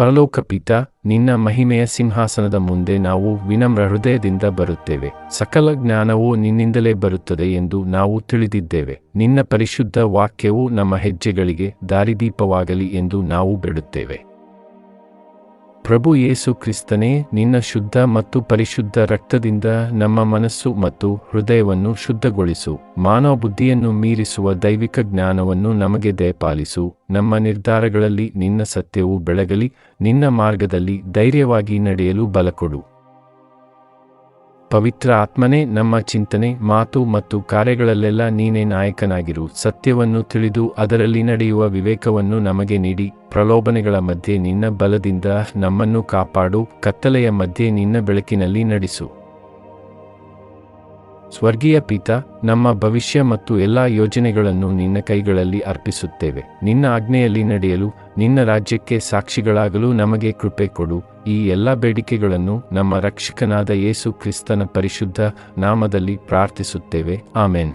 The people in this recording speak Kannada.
ಪರಲೋಕ ನಿನ್ನ ಮಹಿಮೆಯ ಸಿಂಹಾಸನದ ಮುಂದೆ ನಾವು ವಿನಮ್ರ ಹೃದಯದಿಂದ ಬರುತ್ತೇವೆ. ಸಕಲ ಜ್ಞಾನವು ನಿನ್ನಿಂದಲೇ ಬರುತ್ತದೆ ಎಂದು ನಾವು ತಿಳಿದಿದ್ದೇವೆ. ನಿನ್ನ ಪರಿಶುದ್ಧ ವಾಕ್ಯವು ನಮ್ಮ ಹೆಜ್ಜೆಗಳಿಗೆ ದಾರಿದೀಪವಾಗಲಿ ಎಂದು ನಾವು ಬೇಡುತ್ತೇವೆ. ಪ್ರಭು ಯೇಸು ಕ್ರಿಸ್ತನೇ, ನಿನ್ನ ಶುದ್ಧ ಮತ್ತು ಪರಿಶುದ್ಧ ರಕ್ತದಿಂದ ನಮ್ಮ ಮನಸ್ಸು ಮತ್ತು ಹೃದಯವನ್ನು ಶುದ್ಧಗೊಳಿಸು. ಮಾನವ ಬುದ್ಧಿಯನ್ನು ಮೀರಿಸುವ ದೈವಿಕ ಜ್ಞಾನವನ್ನು ನಮಗೆ ದಯಪಾಲಿಸು. ನಮ್ಮ ನಿರ್ಧಾರಗಳಲ್ಲಿ ನಿನ್ನ ಸತ್ಯವು ಬೆಳಗಲಿ, ನಿನ್ನ ಮಾರ್ಗದಲ್ಲಿ ಧೈರ್ಯವಾಗಿ ನಡೆಯಲು ಬಲಕೊಡು. ಪವಿತ್ರ ಆತ್ಮನೇ ನಮ್ಮ ಚಿಂತನೆ, ಮಾತು ಮತ್ತು ಕಾರ್ಯಗಳಲ್ಲೆಲ್ಲ ನೀನೇ ನಾಯಕನಾಗಿರು. ಸತ್ಯವನ್ನು ತಿಳಿದು ಅದರಲ್ಲಿ ನಡೆಯುವ ವಿವೇಕವನ್ನು ನಮಗೆ ನೀಡಿ. ಪ್ರಲೋಭನೆಗಳ ಮಧ್ಯೆ ನಿನ್ನ ಬಲದಿಂದ ನಮ್ಮನ್ನು ಕಾಪಾಡು. ಕತ್ತಲೆಯ ಮಧ್ಯೆ ನಿನ್ನ ಬೆಳಕಿನಲ್ಲಿ ನಡೆಸು. ಸ್ವರ್ಗೀಯ ಪಿತ, ನಮ್ಮ ಭವಿಷ್ಯ ಮತ್ತು ಎಲ್ಲಾ ಯೋಜನೆಗಳನ್ನು ನಿನ್ನ ಕೈಗಳಲ್ಲಿ ಅರ್ಪಿಸುತ್ತೇವೆ. ನಿನ್ನ ಆಜ್ಞೆಯಲ್ಲಿ ನಡೆಯಲು, ನಿನ್ನ ರಾಜ್ಯಕ್ಕೆ ಸಾಕ್ಷಿಗಳಾಗಲು ನಮಗೆ ಕೃಪೆ ಕೊಡು. ಈ ಎಲ್ಲ ಬೇಡಿಕೆಗಳನ್ನು ನಮ್ಮ ರಕ್ಷಕನಾದ ಯೇಸು ಕ್ರಿಸ್ತನ ಪರಿಶುದ್ಧ ನಾಮದಲ್ಲಿ ಪ್ರಾರ್ಥಿಸುತ್ತೇವೆ. ಆಮೇನ್.